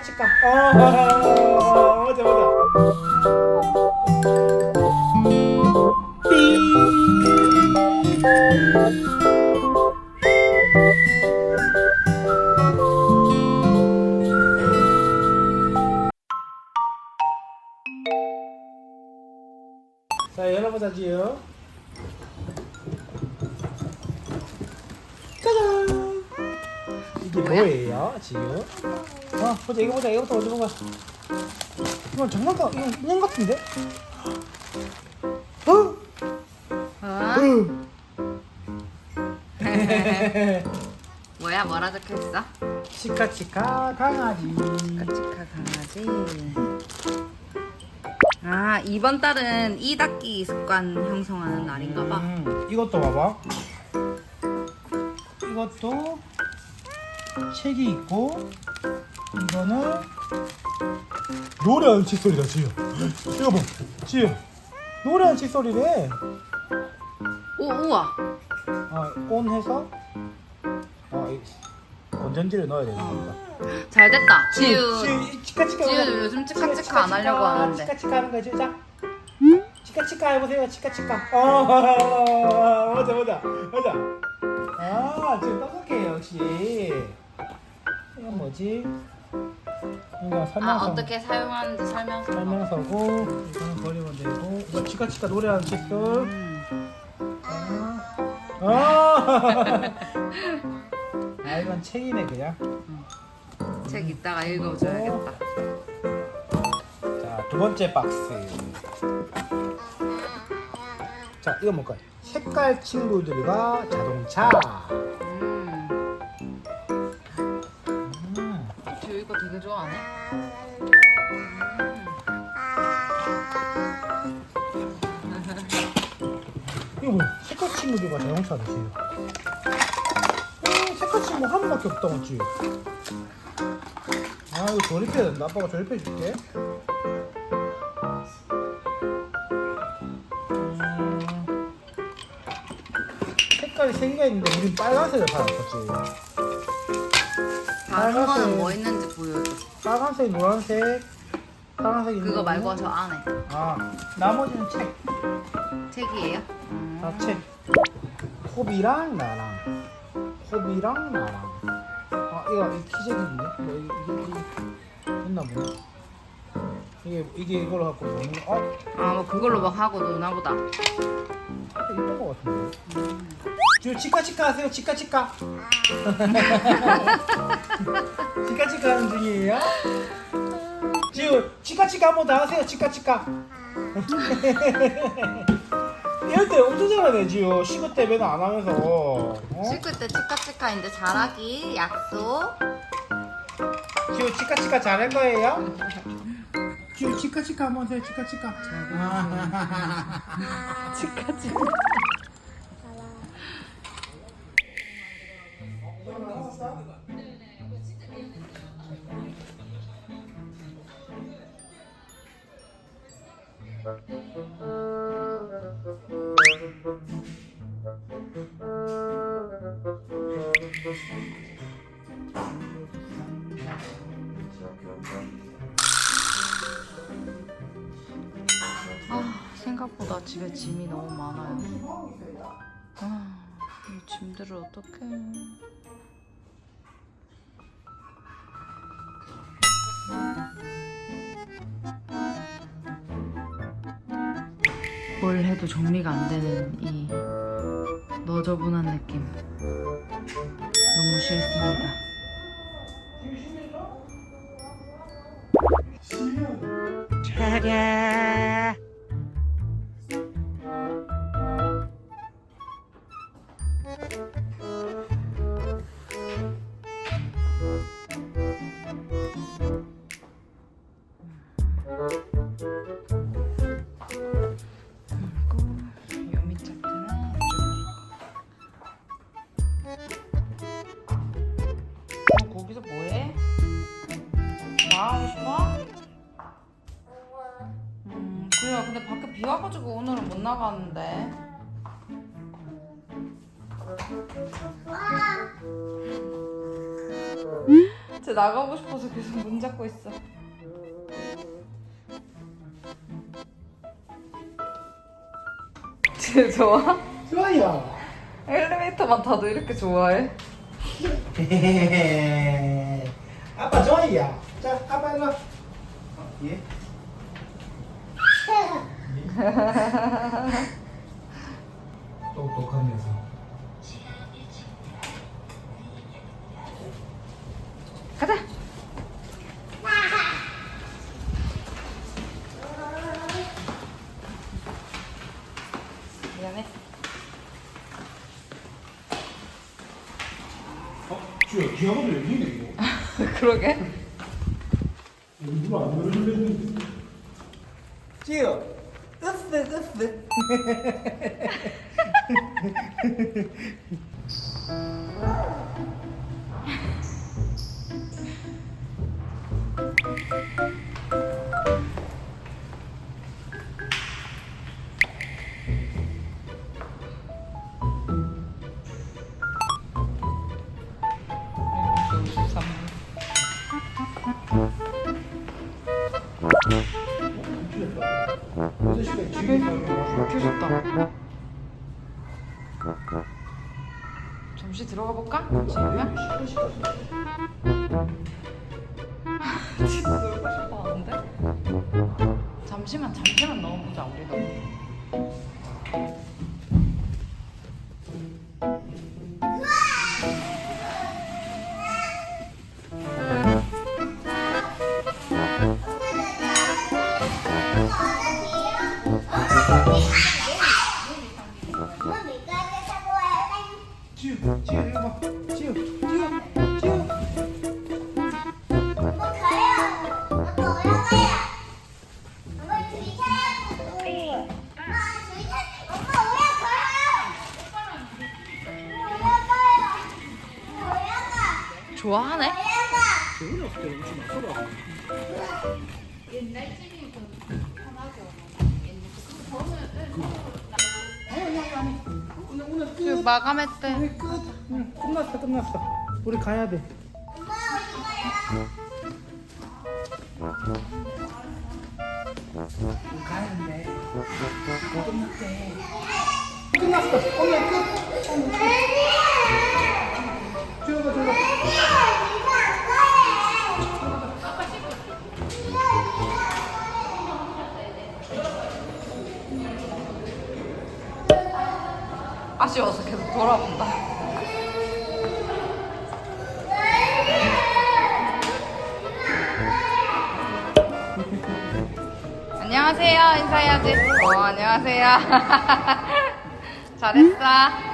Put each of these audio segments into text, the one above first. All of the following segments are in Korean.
치카 치카. 어, 맞아 맞아. 인형 같은데? 어? 어? 응. 뭐야 뭐라 적혀있어? 치카 치카 강아지. 까치카 강아지 아 이번 달은 이 닦기 습관 형성하는 날인가 봐 음, 이것도 봐봐. 이것도 책이 있고 이거는 노래하는 칫솔이다 지효. 이거 봐, 지효. 노래하는 칫솔이래. 오 우와 아, 온 해서 아, 이 건전지를 넣어야 되는 겁니다. 잘 됐다 지우 지효, 치카 치카. 지우 보자. 요즘 치카치카 안 하려고 하는데 치카 치카 하는 거야, 지효. 자. 치카 치카 해보세요, 치카 치카. 어, 맞아, 맞아, 맞아. 아, 지금 똑똑해요, 역시. 이건 뭐지? 이거 아 설명서. 어떻게 사용하는지 설명서 설명서고, 이거는 버리면 되고, 이거 치카치카 노래하는 칫솔. 음. 아, 아, 이건 책이네, 그냥. 책 이따가 읽어줘야겠다 자, 두 번째 박스. 자, 이거 뭘까요? 색깔 친구들과 자동차. 색깔 친구들과 자동차네, 지금. 음, 색깔 친구 한 번밖에 없다, 맞지? 아, 이거 조립해야 된다. 아빠가 조립해 줄게. 음, 색깔이 세 개가 있는데 우린 빨간색을 받았었지. 다른 빨간색. 거는 뭐 있는지 보여줘 빨간색, 노란색, 파란색 있는 그거 말고 거는- 저 안에 아, 나머지는 책. 책이에요? 음. 다 책. 호비랑 나랑. 호비랑 나랑. 아, 이거 이 키재기인데? 뭐 이게 이게 했나 보네. 이게 이게 이걸 갖고 먹는 거. 어? 아, 뭐 그걸로 막 하고 노나 보다. 있던 거 같은데. 저 치카 치카 하세요. 치카 치카. 치카 치카 하는 중이에요? 지금 치카 치카 한 번 더 하세요. 치카 치카. 이럴 때 엄청 잘하네 지효 시구 때 맨날 안 하면서 어? 씻을 때 치카치카인데 잘하기 약속. 지효 치카 치카 잘한 거예요? 지효 치카 치카 한번 해요 치카 치카 치카치카. 짐이 너무 많아요. 아, 이 짐들을 어떡해. 뭘 해도 정리가 안 되는 이 너저분한 느낌. 너무 싫습니다. 그리 쟤 나가고 싶어서 계속 문 잡고 있어. 쟤 좋아? 좋아요. 엘리베이터만 타도 이렇게 좋아해? 아빠 좋아요. 자, 아빠 일로. 와. 어, 예. 똑똑하면서. 가자. 미안해. 어, 주야, 기아가 열리네 이거. 그러게. 켜졌다. 잠시 들어가 볼까? 지우야? 진짜 놀고 싶어 하는데? 잠시만 잠시만 넣어보자 우리도. 좋아하네? 재훈이 없을 때 엄청 막 서로 하고. 지우 마감했대. 오늘 끝. 응, 끝났어, 끝났어. 우리 가야 돼. 우리 가야는데. 끝났대. 끝났어. 오늘 끝. 지우가 들어. 아쉬워서 계속 돌아본다. 안녕하세요. 인사해야지. 어, 안녕하세요. 잘했어.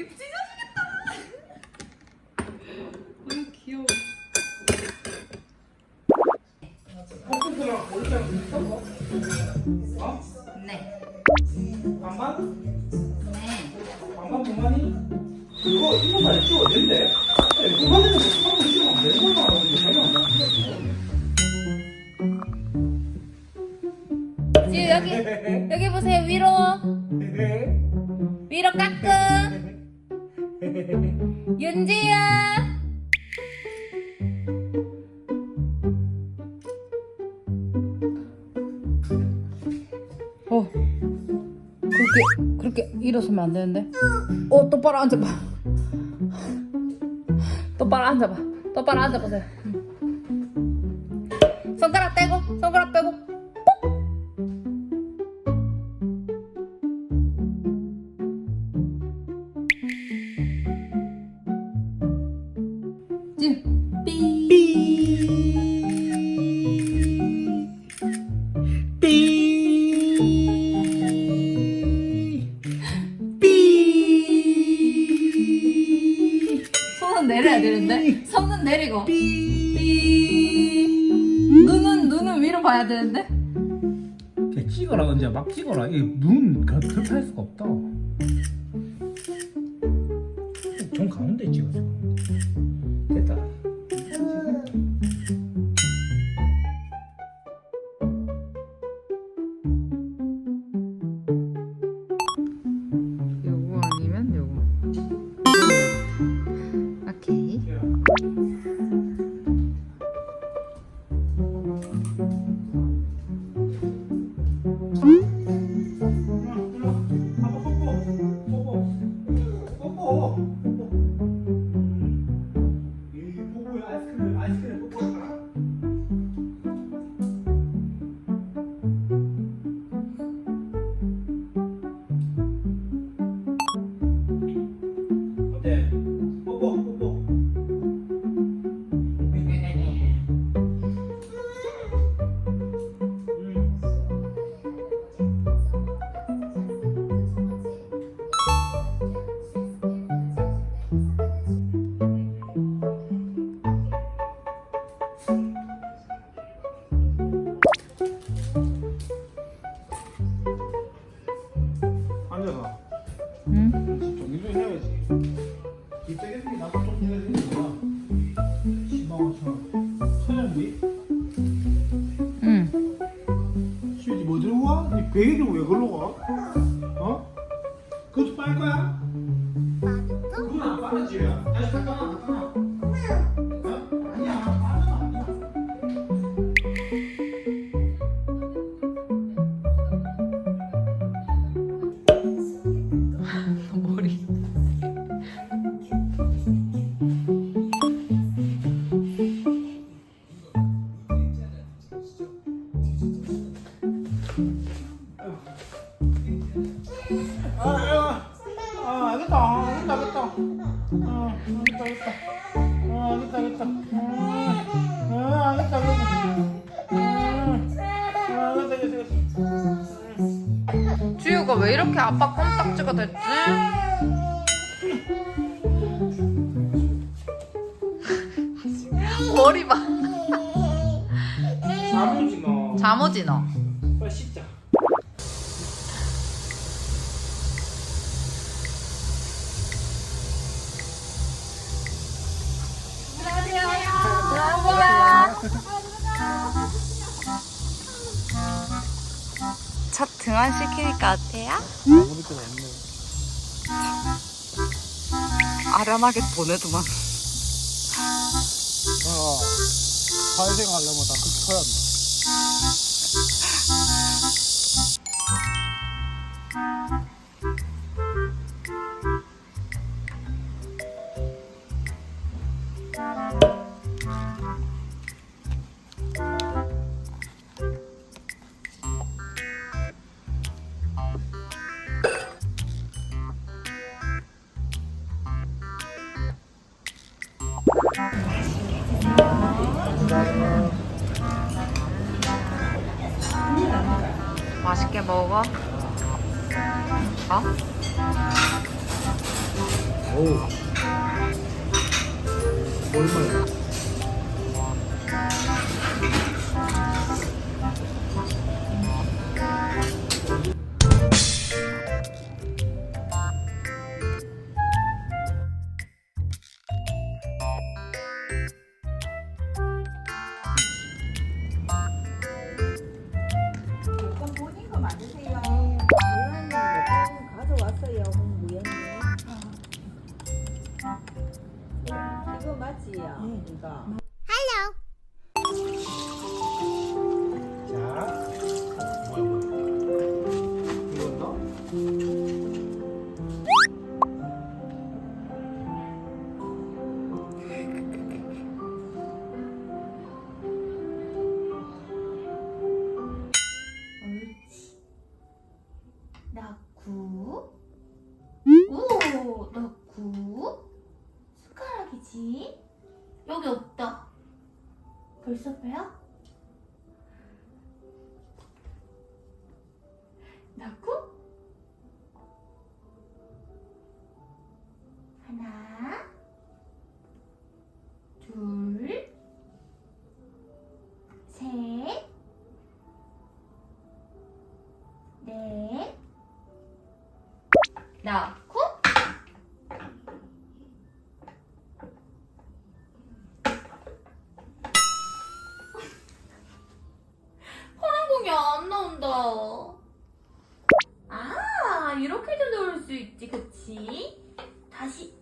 입 찢어지겠다. 너무 귀여워. 볶음탕이랑 보리장 있어? 어? 네. 반반? 네. 반반? 그거 이거 다 찍어 된대. 그렇게 그렇게 일어서면 안 되는데? 어 똑바로 앉아봐. 똑바로 앉아봐. 똑바로 앉아보세요 되는데? 이렇게 찍어라 언제 막 찍어라 이눈 겹할 그, 수가 없다 Yeah. 생겼지? 머리 봐. 자무지너. 자무지너. 빨리 씻자. 첫 등원 시키니까 어때요? 응? 아람하게 보내도만. 아, 어, 사회생활하려면 다 그렇게 커야 한다. 어우. 얼마야? 아, 그거 맞지요? 네. 이거. 벌써 빼요? 잘한다. 아, 이렇게도 넣을 수 있지, 그치? 다시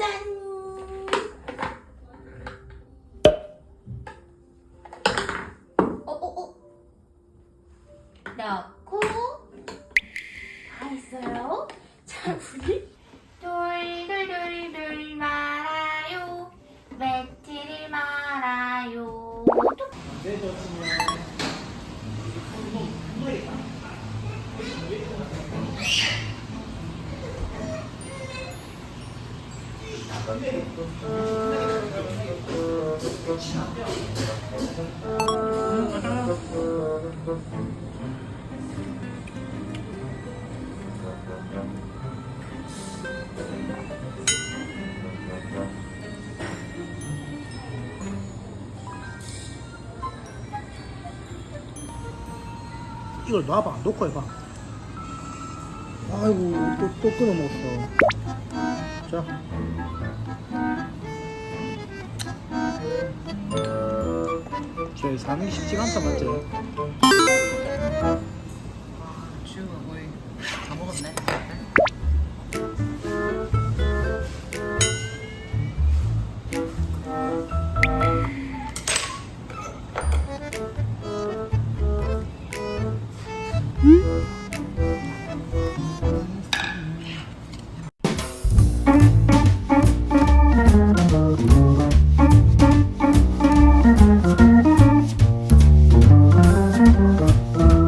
三 이걸 놔봐 놓고 해봐. 아이고 또, 또 끊어 먹었어. 자. 저 사는 쉽지가 않다 맞지? 주 거의 다 먹었네.